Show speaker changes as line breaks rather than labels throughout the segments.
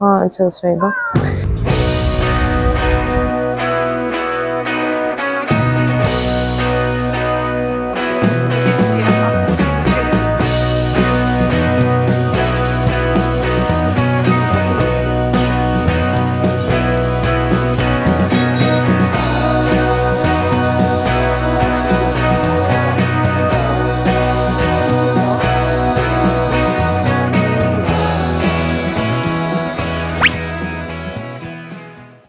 А, це свій, да?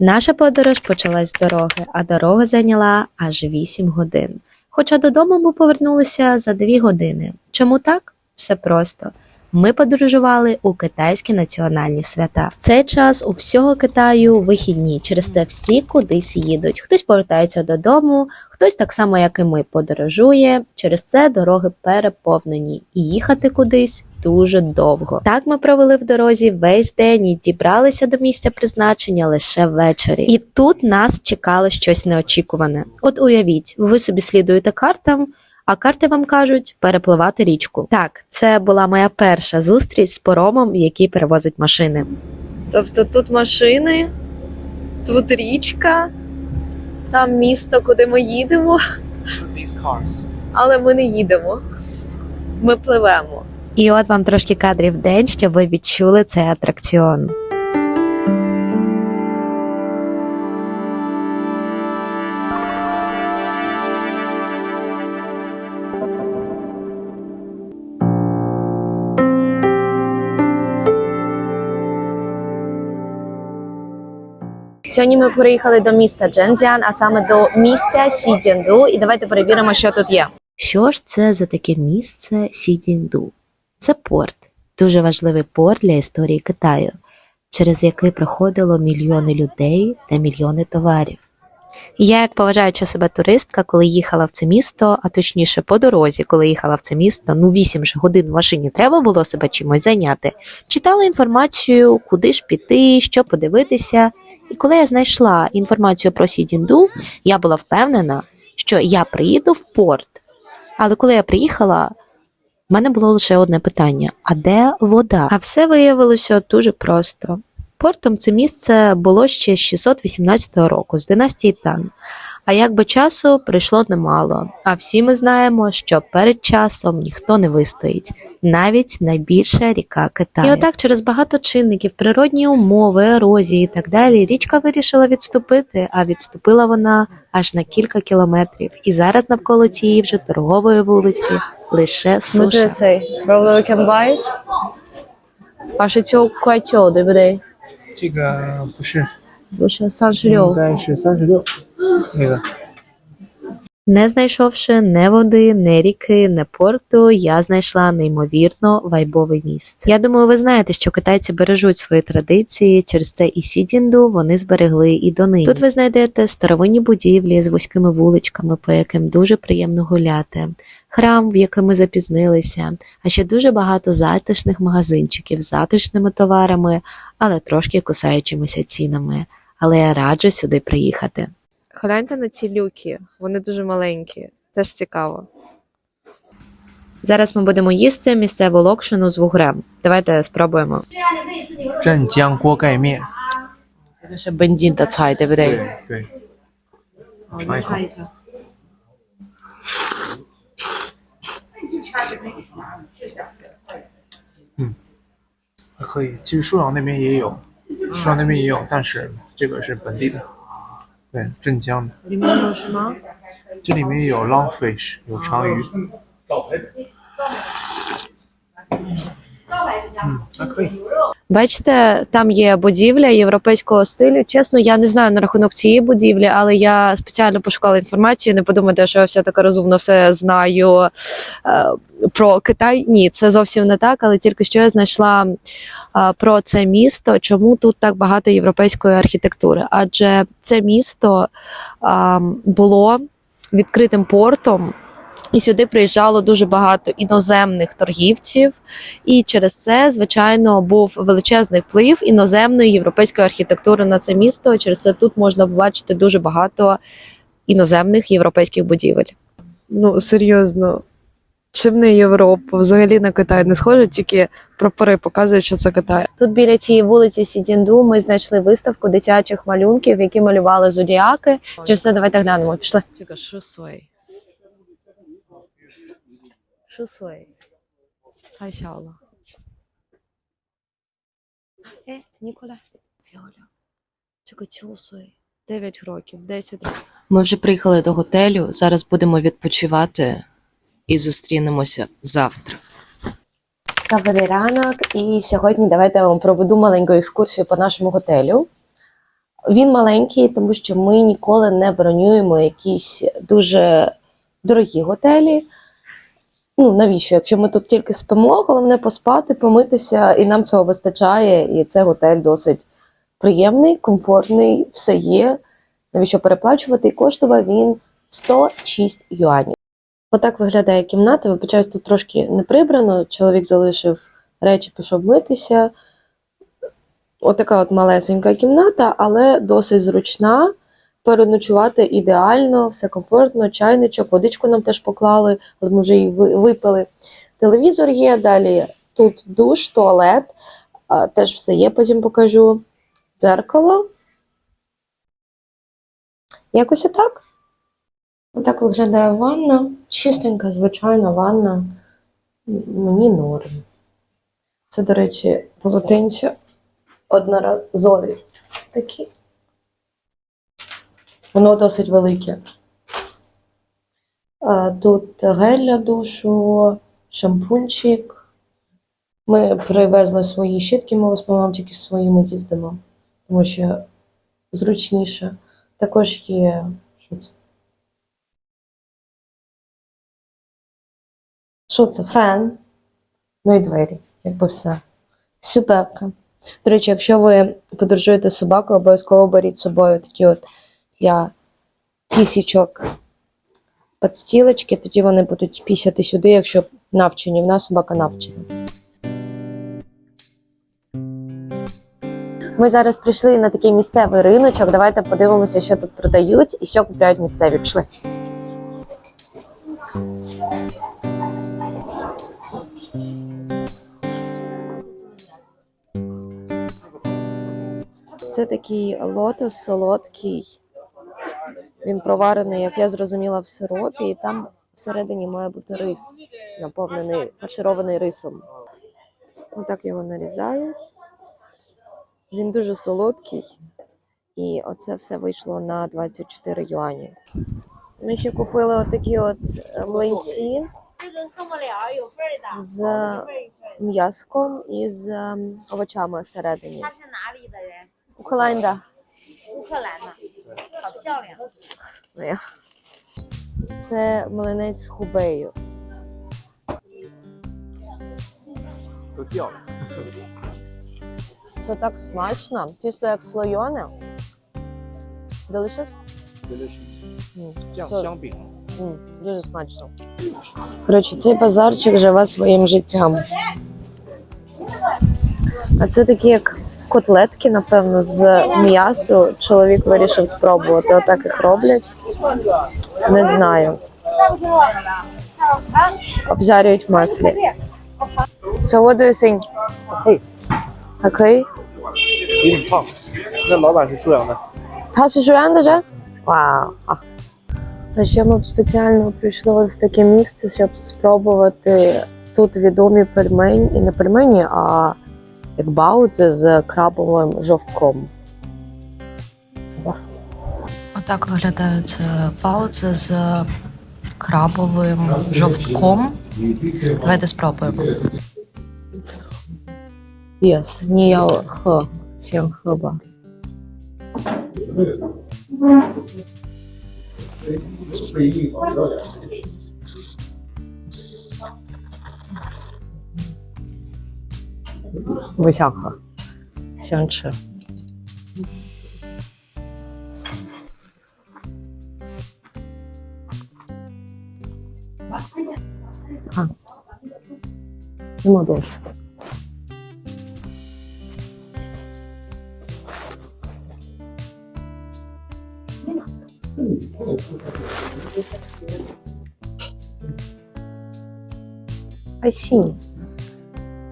Наша подорож почалась з дороги, а дорога зайняла аж 8 годин. Хоча додому ми повернулися за 2 години. Чому так? Все просто. Ми подорожували у китайські національні свята. В цей час у всього Китаю вихідні. Через це всі кудись їдуть. Хтось повертається додому, хтось так само, як і ми, подорожує. Через це дороги переповнені, і їхати кудись дуже довго. Так ми провели в дорозі весь день і дібралися до місця призначення лише ввечері. І тут нас чекало щось неочікуване. От уявіть, ви собі слідуєте картам. А карти вам кажуть перепливати річку. Так, це була моя перша зустріч з поромом, який перевозить машини. Тобто тут машини, тут річка, там місто, куди ми їдемо, але ми не їдемо. Ми пливемо. І от вам трошки кадрів в день, щоб ви відчули цей атракціон. Сьогодні ми приїхали до міста Джензян, а саме до місця Сідянду. І давайте перевіримо, що тут є. Що ж це за таке місце Сідянду? Це порт, дуже важливий порт для історії Китаю, через який проходило мільйони людей та мільйони товарів. Я, як поважаюча себе туристка, коли їхала в це місто, а точніше по дорозі, коли їхала в це місто, ну 8 же годин в машині треба було себе чимось зайняти. Читала інформацію, куди ж піти, що подивитися. І коли я знайшла інформацію про Сідінду, я була впевнена, що я приїду в порт. Але коли я приїхала, в мене було лише одне питання: а де вода? А все виявилося дуже просто. Портом це місце було ще з 618 року, з династії Тан. А якби часу прийшло немало. А всі ми знаємо, що перед часом ніхто не вистоїть, навіть найбільша ріка Китаю. І отак через багато чинників, природні умови, ерозії і так далі, річка вирішила відступити, а відступила вона аж на кілька кілометрів. І зараз навколо цієї вже торгової вулиці лише
What do you
суша.
say? Probably we can buy it. 二十九块九，对不对？
这个不是，
不是三十
应
六。
该是三十六。那个
Не знайшовши не води, не ріки, не порту, я знайшла неймовірно вайбове місце. Я думаю, ви знаєте, що китайці бережуть свої традиції. Через це і Сідінду вони зберегли і донині. Тут ви знайдете старовинні будівлі з вузькими вуличками, по яким дуже приємно гуляти. Храм, в який ми запізнилися, а ще дуже багато затишних магазинчиків з затишними товарами, але трошки кусаючимися цінами. Але я раджу сюди приїхати.
Гляньте на ці люки, вони дуже маленькі. Теж цікаво.
Зараз ми будемо їсти місцеву локшину з вугрем. Давайте спробуємо.
镇江锅盖面。
Це ще бензин та цай,对不对？
对对，尝一口。嗯，还可以。其实舒阳那边也有，舒阳那边也有，但是这个是本地的， 对，镇江的。
里面有什么？
这里面有 longfish，有长鱼。
Бачите, там є будівля європейського стилю. Чесно, я не знаю на рахунок цієї будівлі, але я спеціально пошукала інформацію. Не подумайте, що я все таке розумно все знаю е, про Китай. Ні, це зовсім не так. Але тільки що я знайшла е, про це місто. Чому тут так багато європейської архітектури? Адже це місто було відкритим портом. І сюди приїжджало дуже багато іноземних торгівців, і через це, звичайно, був величезний вплив іноземної європейської архітектури на це місто. Через це тут можна побачити дуже багато іноземних європейських будівель. Ну серйозно,
Чим не Європа? Взагалі на Китай не схоже, тільки прапори показують, що це Китай.
Тут біля цієї вулиці Сідінду ми знайшли виставку дитячих малюнків, які малювали зодіаки. Чи все давайте глянемо? Пішли.
Чекай, що свій? Що свій? Хай сяла.
Е, Ніколя.
Фіоля. Чекай, чого свій? 9 років, 10 років.
Ми вже приїхали до готелю. Зараз будемо відпочивати і зустрінемося завтра.
Добрий ранок, і сьогодні давайте я вам проведу маленьку екскурсію по нашому готелю. Він маленький, тому що ми ніколи не бронюємо якісь дуже дорогі готелі. Ну, навіщо? Якщо ми тут тільки спимо, головне поспати, помитися, і нам цього вистачає. І це готель досить приємний, комфортний, все є. Навіщо переплачувати? І коштував він 106 юанів. Отак виглядає кімната. Вибачаюсь, тут трошки не прибрано. Чоловік залишив речі, пішов митися. Отака от малесенька кімната, але досить зручна. Переночувати ідеально, все комфортно, чайничок, водичку нам теж поклали, от ми вже її випили. Телевізор є, далі тут душ, туалет, теж все є, потім покажу. Дзеркало. Якось отак. Отак виглядає ванна. Чистенька, звичайна ванна. Мені норм. Це, до речі, полотенця одноразові такі. Воно досить велике. Тут гель для душу, шампунчик. Ми привезли свої щітки, ми в основному тільки своїми їздимо, тому що зручніше. Також є. Що це? Що це? Фен. Ну і двері, якби все. Сюпевка. До речі, якщо ви подорожуєте з собакою, обов'язково беріть з собою такі от для пісічок підстілочки, тоді вони будуть пісяти сюди, якщо навчені. В нас собака навчена. Ми зараз прийшли на такий місцевий риночок. Давайте подивимося, що тут продають і що купляють місцеві. Пішли. Це такий лотос солодкий. Він проварений, як я зрозуміла, в сиропі, і там всередині має бути рис, наповнений, фарширований рисом. Отак його нарізають. Він дуже солодкий. І оце все вийшло на 24 юані. Ми ще купили отакі от е, млинці з м'язком і з ем, овочами всередині.
他是哪里的人？
Ухоланда.
乌克兰的，好漂亮。
Ну, я. Це млинець з хубею.
都掉了。
Це так смачно, чисто як слойоне. Delicious? М,
酱
Це-
香饼，
м, Дуже смачно. Коротше, цей базарчик живе своїм життям. А це такі як котлетки, напевно, з м'ясу. Чоловік вирішив спробувати. Отак їх роблять. Не знаю. Обжарюють в маслі. So what do you think? 还可以。
有点胖。那老板是苏阳的，
Та ж жуянда же? Вау. А. А ще ми спеціально прийшли в таке місце, щоб спробувати тут відомі пельмені, і не пельмені, а екбау це з крабовим жовтком.
Отак виглядає бауце з крабовим жовтком. Давайте спробуємо.
Yes, ніял х, цим хлеба. Thank you. 我想喝想吃看好这么多。
还
行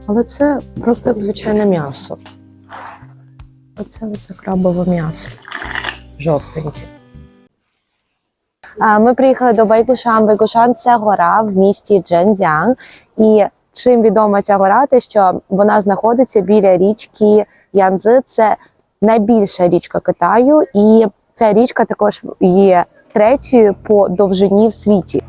Але це просто як звичайне м'ясо. Оце оце крабове м'ясо. Жовтеньке. Ми приїхали до Вейгушан. Вейгушан це гора в місті Дженцзян. І чим відома ця гора, те, що вона знаходиться біля річки Янзи. Це найбільша річка Китаю, і ця річка також є третьою по довжині в світі.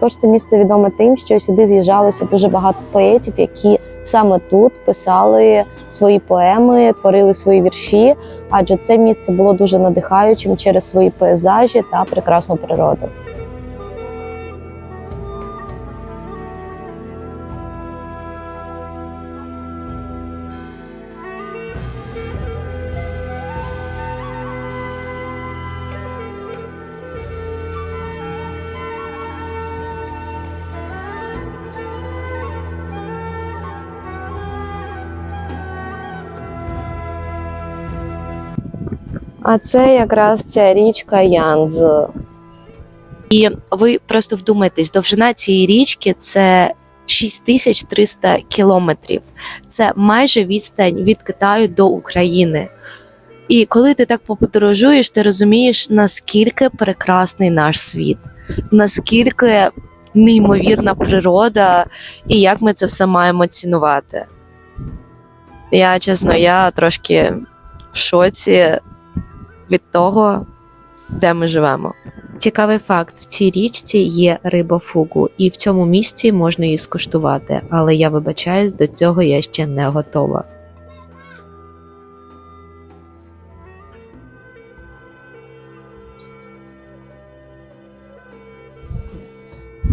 Також це місце відоме тим, що сюди з'їжджалося дуже багато поетів, які саме тут писали свої поеми, творили свої вірші. Адже це місце було дуже надихаючим через свої пейзажі та прекрасну природу. А це якраз ця річка Янз.
І ви просто вдумайтесь, довжина цієї річки це 6300 кілометрів. Це майже відстань від Китаю до України. І коли ти так поподорожуєш, ти розумієш, наскільки прекрасний наш світ, наскільки неймовірна природа, і як ми це все маємо цінувати. Я чесно, я трошки в шоці від того, де ми живемо. Цікавий факт: в цій річці є риба фугу, і в цьому місці можна її скуштувати, але я вибачаюсь, до цього я ще не готова.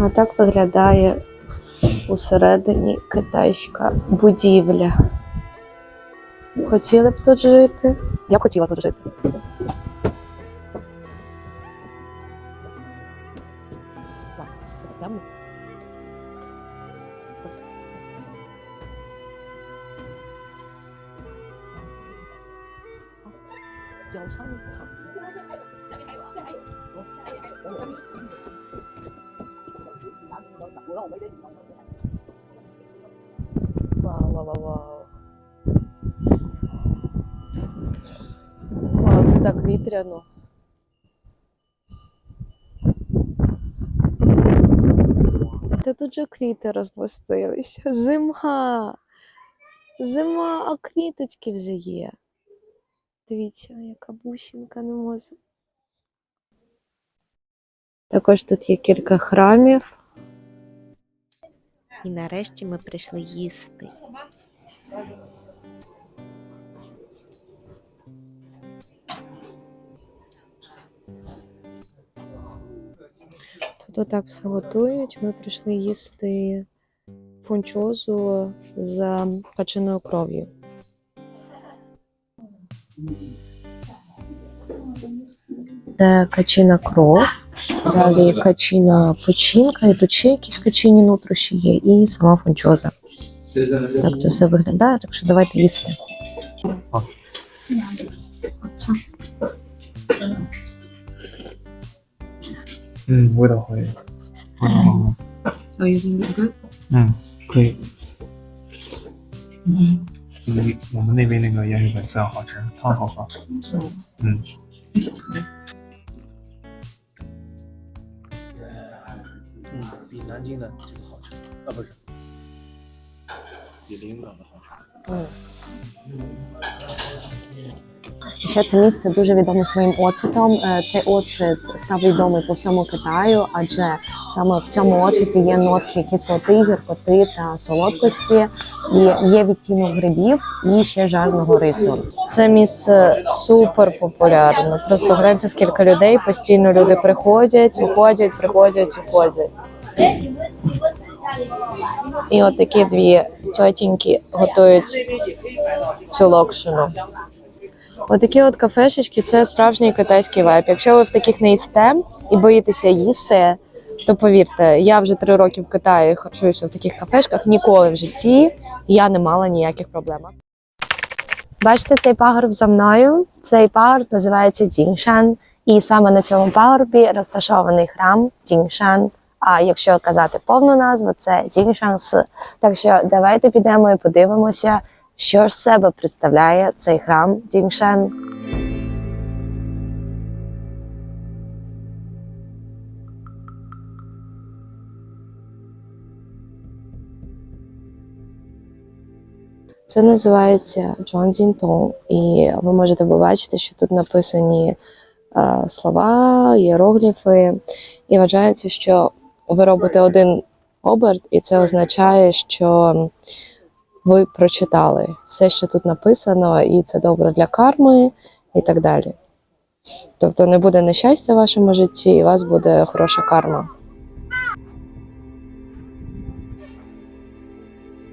А так виглядає усередині китайська будівля. Хотіли б тут жити? Я б хотіла тут жити. Вау, вау, вау, вау. Вау, це так вітряно. Та тут же квіти розпустилися. Зима. Зима, а квіточки вже є. Дивіться, яка бусинка не може. Також тут є кілька храмів. І нарешті ми прийшли їсти. Тут отак все готують. Ми прийшли їсти фунчозу з качаною кров'ю. Це качина кров, далі качина печінка, і тут ще якісь качині нутрощі є, і сама фунчоза. Так це все виглядає, так що давайте їсти.
Mm, 味道会会好吗？
So you think it's good?
嗯，可以。嗯，我们那边那个盐水粉丝好吃，汤好喝。嗯。嗯， 南京的这个好吃啊，不是，比临港的好吃。
Ще це місце дуже відоме своїм оцетом. Е, Цей оцет став відомий по всьому Китаю, адже саме в цьому оцеті є нотки кислоти, гіркоти та солодкості, і є відтінок грибів і ще жарного рису. Це місце супер популярне. Просто гляньте, скільки людей постійно люди приходять, виходять, приходять, виходять. І от такі дві тьотіньки готують цю локшину. Отакі от кафешечки це справжній китайський вайб. Якщо ви в таких не їсте і боїтеся їсти, то повірте, я вже три роки в Китаї харчуюся в таких кафешках. Ніколи в житті я не мала ніяких проблем. Бачите цей пагорб за мною? Цей пагорб називається Дзіншан, і саме на цьому пагорбі розташований храм Дзіншан. А якщо казати повну назву, це Дзіншанси. Так що давайте підемо і подивимося, що ж себе представляє цей храм Дзіншан. Це називається Джуанзінтон, і ви можете побачити, що тут написані е, слова, іерогліфи, і вважається, що ви робите один оберт, і це означає, що ви прочитали все, що тут написано, і це добре для карми і так далі. Тобто не буде нещастя в вашому житті, і у вас буде хороша карма.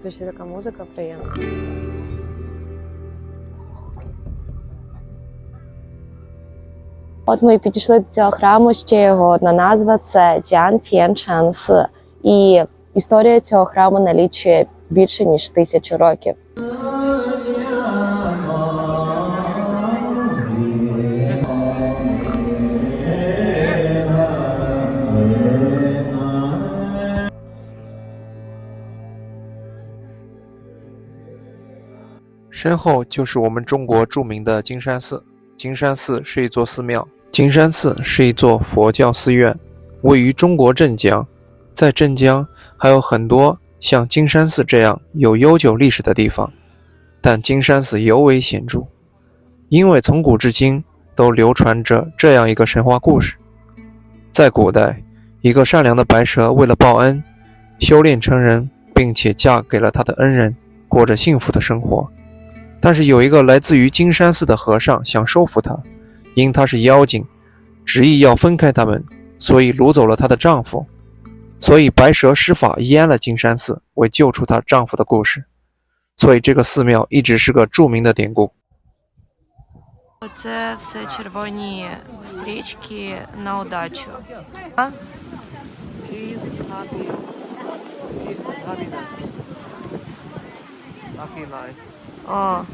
Ще така музика приємна. От ми і підійшли до цього храму. Ще його одна назва це Тян Тєн Чан Си. І історія цього храму налічує більше ніж тисячу років.
“身后就是我们中国着名的金山寺。金山寺是一座寺庙， 金山寺是一座佛教寺院，位于中国镇江。在镇江还有很多像金山寺这样有悠久历史的地方，但金山寺尤为显著，因为从古至今都流传着这样一个神话故事：在古代，一个善良的白蛇为了报恩，修炼成人，并且嫁给了他的恩人，过着幸福的生活。但是有一个来自于金山寺的和尚想收服她，因她是妖精，执意要分开他们，所以掳走了她的丈夫。所以白蛇施法淹了金山寺，为救出她丈夫的故事。所以这个寺庙一直是个着名的典故。
Це все червоні стрічки на удачу. А? О,